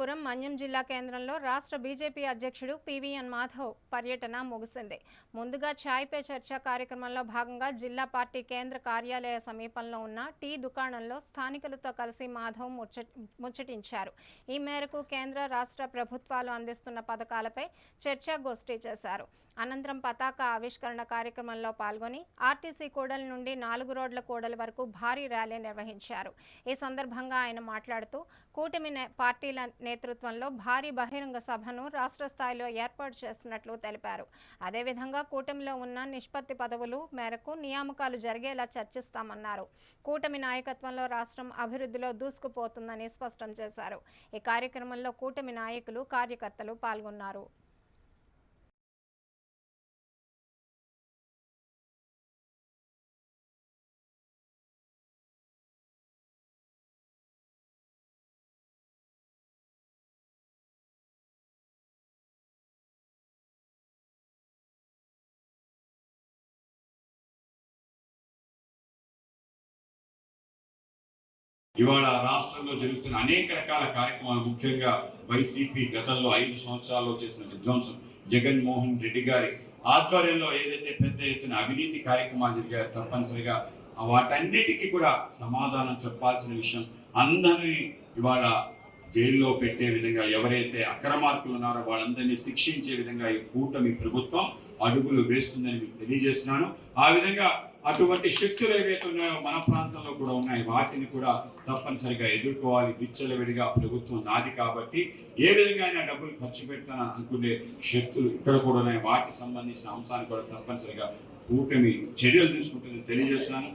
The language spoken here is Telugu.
అనంతపురం మన్యం జిల్లా కేంద్రంలో రాష్ట్ర బీజేపీ అధ్యక్షుడు పివిఎన్ మాధవ్ పర్యటన ముగిసింది. ముందుగా ఛాయ్ పే చర్చ కార్యక్రమంలో భాగంగా జిల్లా పార్టీ కేంద్ర కార్యాలయ సమీపంలో ఉన్న టీ దుకాణంలో స్థానికులతో కలిసి మాధవ్ ముచ్చ ముచ్చటించారు. ఈ మేరకు కేంద్ర రాష్ట్ర ప్రభుత్వాలు అందిస్తున్న పథకాలపై చర్చాగోష్ఠి చేశారు. అనంతరం పతాక ఆవిష్కరణ కార్యక్రమంలో పాల్గొని ఆర్టీసీ కూడలి నుండి నాలుగు రోడ్ల కూడలి వరకు భారీ ర్యాలీ నిర్వహించారు. ఈ సందర్భంగా ఆయన మాట్లాడుతూ కూటమి పార్టీల నేతృత్వంలో భారీ బహిరంగ సభను రాష్ట్ర స్థాయిలో ఏర్పాటు చేస్తున్నట్లు తెలిపారు. అదేవిధంగా కూటమిలో ఉన్న నిష్పత్తి పదవులు మేరకు నియామకాలు జరిగేలా చర్చిస్తామన్నారు. కూటమి నాయకత్వంలో రాష్ట్రం అభివృద్ధిలో దూసుకుపోతుందని స్పష్టం చేశారు. ఈ కార్యక్రమంలో కూటమి నాయకులు కార్యకర్తలు పాల్గొన్నారు. ఇవాళ రాష్ట్రంలో జరుగుతున్న అనేక రకాల కార్యక్రమాలు ముఖ్యంగా వైసీపీ గతంలో ఐదు సంవత్సరాల్లో చేసిన విధ్వంసం జగన్మోహన్ రెడ్డి గారి ఆధ్వర్యంలో ఏదైతే పెద్ద ఎత్తున అవినీతి కార్యక్రమాలు జరిగాయో తప్పనిసరిగా వాటన్నిటికీ కూడా సమాధానం చెప్పాల్సిన విషయం అందరినీ ఇవాళ జైల్లో పెట్టే విధంగా ఎవరైతే అక్రమార్కులు ఉన్నారో వాళ్ళందరినీ శిక్షించే విధంగా ఈ కూటమి ప్రభుత్వం అడుగులు వేస్తుందని మీకు తెలియజేస్తున్నాను. ఆ విధంగా అటువంటి శక్తులు ఏవైతే ఉన్నాయో మన ప్రాంతంలో కూడా ఉన్నాయి వాటిని కూడా తప్పనిసరిగా ఎదుర్కోవాలి. విచ్చలవిడిగా ప్రభుత్వం నాది కాబట్టి ఏ విధంగా అయినా డబ్బులు ఖర్చు పెడతాను అనుకునే శక్తులు ఇక్కడ కూడా ఉన్నాయి. వాటికి సంబంధించిన అంశాన్ని కూడా తప్పనిసరిగా కూటమి చర్యలు తీసుకుంటుందని తెలియజేస్తున్నాను.